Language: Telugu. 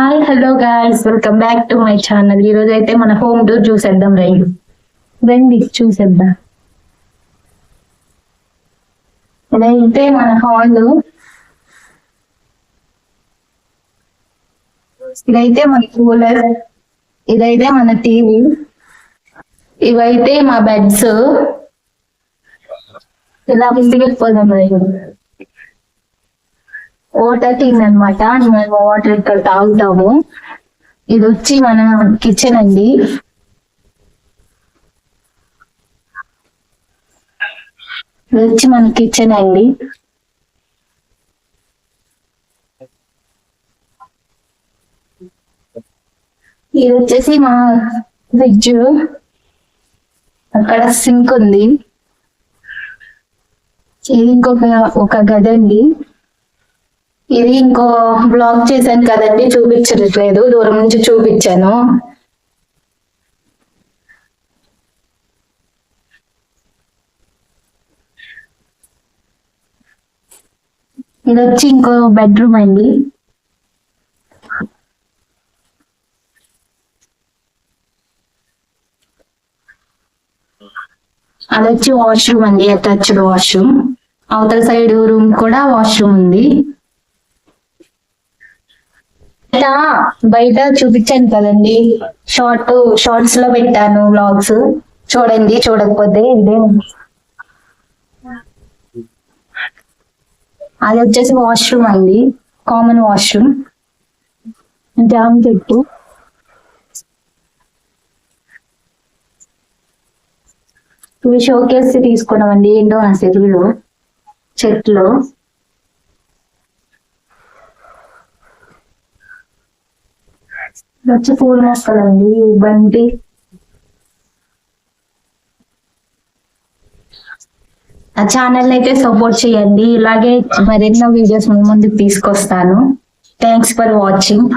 Hi hello guys welcome back to my channel ఈ రోజు అయితే మన హోమ్ టూర్ చూసేద్దాం రైలు రండి చూసేద్దాం. ఇదైతే మన హాల్ ఇదైతే మన కూలర్ ఇదైతే మన టీవీ ఇవైతే మా బెడ్స్ ఇలా తీసుకెళ్ళిపోదాం రైలు వాటర్ టీన్ అనమాట మేము వాటర్ ఇక్కడ తాగుతాము. ఇది వచ్చి మన కిచెన్ అండి. ఇది వచ్చి మన కిచెన్ అండి. ఇది వచ్చేసి మా ఫ్రిడ్జ్ అక్కడ సింక్ ఉంది. ఇది ఇంకొక ఒక గది అండి ఇది ఇంకో బ్లాక్ చేశాను కదండి చూపించట్లేదు. దూరం నుంచి చూపించాను. ఇది వచ్చి ఇంకో బెడ్రూమ్ అండి. అది వచ్చి వాష్రూమ్ అండి అటాచ్డ్ వాష్రూమ్ అవతల సైడ్ రూమ్ కూడా వాష్రూమ్ ఉంది. బయట బయట చూపించాను కదండి. షార్ట్ షార్ట్స్లో పెట్టాను బ్లాగ్స్ చూడండి చూడకపోతే ఇదే అది వచ్చేసి వాష్రూమ్ అండి. కామన్ వాష్రూమ్ జామ్ చెట్టు. ఇవి షోకేస్ తీసుకున్నామండి ఏంటో నా చెరువులో చెట్లు. వచ్చి పూల మొక్కలండి బండి ఆ ఛానల్ అయితే సపోర్ట్ చేయండి. ఇలాగే మరెన్నో వీడియోస్ ముందుకు తీసుకొస్తాను. Thanks for watching